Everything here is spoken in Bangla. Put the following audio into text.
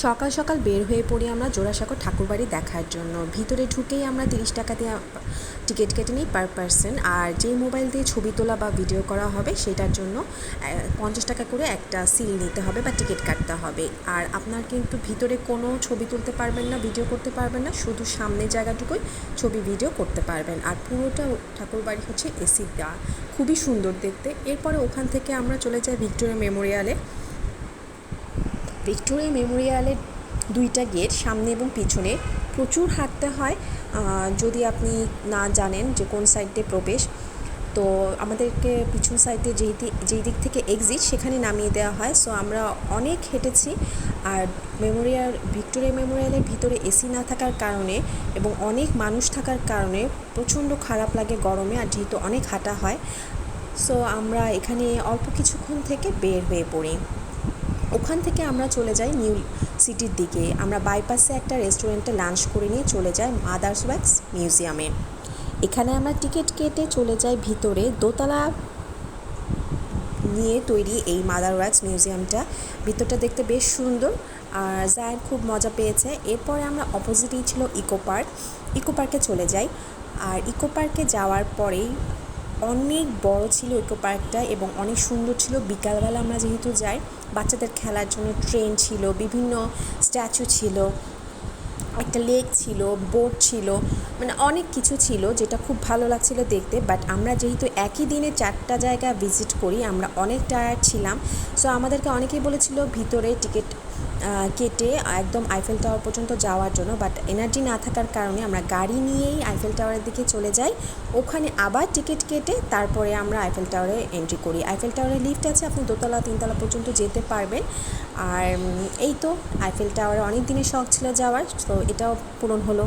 সকাল সকাল বের হয়ে পড়ি আমরা জোড়াসাঁকো ঠাকুরবাড়ি দেখার জন্য। ভিতরে ঢুকেই আমরা তিরিশ টাকা দিয়ে টিকিট কেটে নিই পার পার্সন আর যেই মোবাইল দিয়ে ছবি তোলা বা ভিডিও করা হবে সেটার জন্য পঞ্চাশ টাকা করে একটা সিল নিতে হবে বা টিকিট কাটতে হবে। আর আপনার কিন্তু ভিতরে কোনো ছবি তুলতে পারবেন না ভিডিও করতে পারবেন না, শুধু সামনের জায়গাটুকুই ছবি ভিডিও করতে পারবেন। আর পুরোটা ঠাকুরবাড়ি হচ্ছে এসি দেওয়া। খুবই সুন্দর দেখতে। এরপরে ওখান থেকে আমরা চলে যাই ভিক্টোরিয়া মেমোরিয়ালে। ভিক্টোরিয়া মেমোরিয়ালের দুইটা গেট, সামনে এবং পিছনে, প্রচুর হাঁটতে হয়। যদি আপনি না জানেন যে কোন সাইড প্রবেশ, তো আমাদেরকে পিছন সাইডে যেই দিক যেই দিক থেকে এক্সিট সেখানে নামিয়ে দেওয়া হয়। সো আমরা অনেক হেঁটেছি। আর মেমোরিয়াল, ভিক্টোরিয়া মেমোরিয়ালের ভিতরে এসি না থাকার কারণে এবং অনেক মানুষ থাকার কারণে প্রচণ্ড খারাপ লাগে গরমে আর যেহেতু অনেক হাঁটা হয়। সো আমরা এখানে অল্প কিছুক্ষণ থেকে বের হয়ে পড়ি। ওখান থেকে আমরা চলে যাই নিউ সিটির দিকে। আমরা বাইপাসে একটা রেস্টুরেন্টে লাঞ্চ করে নিয়ে চলে যাই মাদার্স ওয়াক্স মিউজিয়ামে এখানে আমরা টিকিট কেটে চলে যাই ভিতরে। দোতলা নিয়ে তৈরি এই মাদার ওয়াক্স মিউজিয়ামটা ভিতরটা দেখতে বেশ সুন্দর। আর জায়দ খুব মজা পেয়েছে। এরপরে আমরা অপোজিটেই ছিল ইকো পার্ক ইকো পার্কে চলে যাই। আর ইকো পার্কে যাওয়ার পরেই অনেক বড় ছিল ইকো পার্কটা এবং অনেক সুন্দর ছিল। বিকালবেলা আমরা যেহেতু যাই, বাচ্চাদের খেলার জন্য ট্রেন ছিল, বিভিন্ন স্ট্যাচু ছিল, একটা লেক ছিল বোট ছিল মানে অনেক কিছু ছিল যেটা খুব ভালো লাগছিল দেখতে। বাট আমরা যেহেতু একই দিনে চারটা জায়গা ভিজিট করি, আমরা অনেক টায়ার্ড ছিলাম। সো আমাদেরকে অনেকেই বলেছিল, ভিতরে টিকিট কেটে একদম আইফেল টাওয়ার পর্যন্ত যাওয়ার জন্য বাট এনার্জি না থাকার কারণে আমরা গাড়ি নিয়েই আইফেল টাওয়ারের দিকে চলে যাই। ওখানে আবার টিকিট কেটে তারপরে আমরা আইফেল টাওয়ারে এন্ট্রি করি। আইফেল টাওয়ারে লিফ্ট আছে, আপনি দোতলা, তিনতলা পর্যন্ত যেতে পারবেন। আর এই তো আইফেল টাওয়ারে অনেক দিনের শখ ছিল যাওয়ার, তো এটাও পূরণ হলো।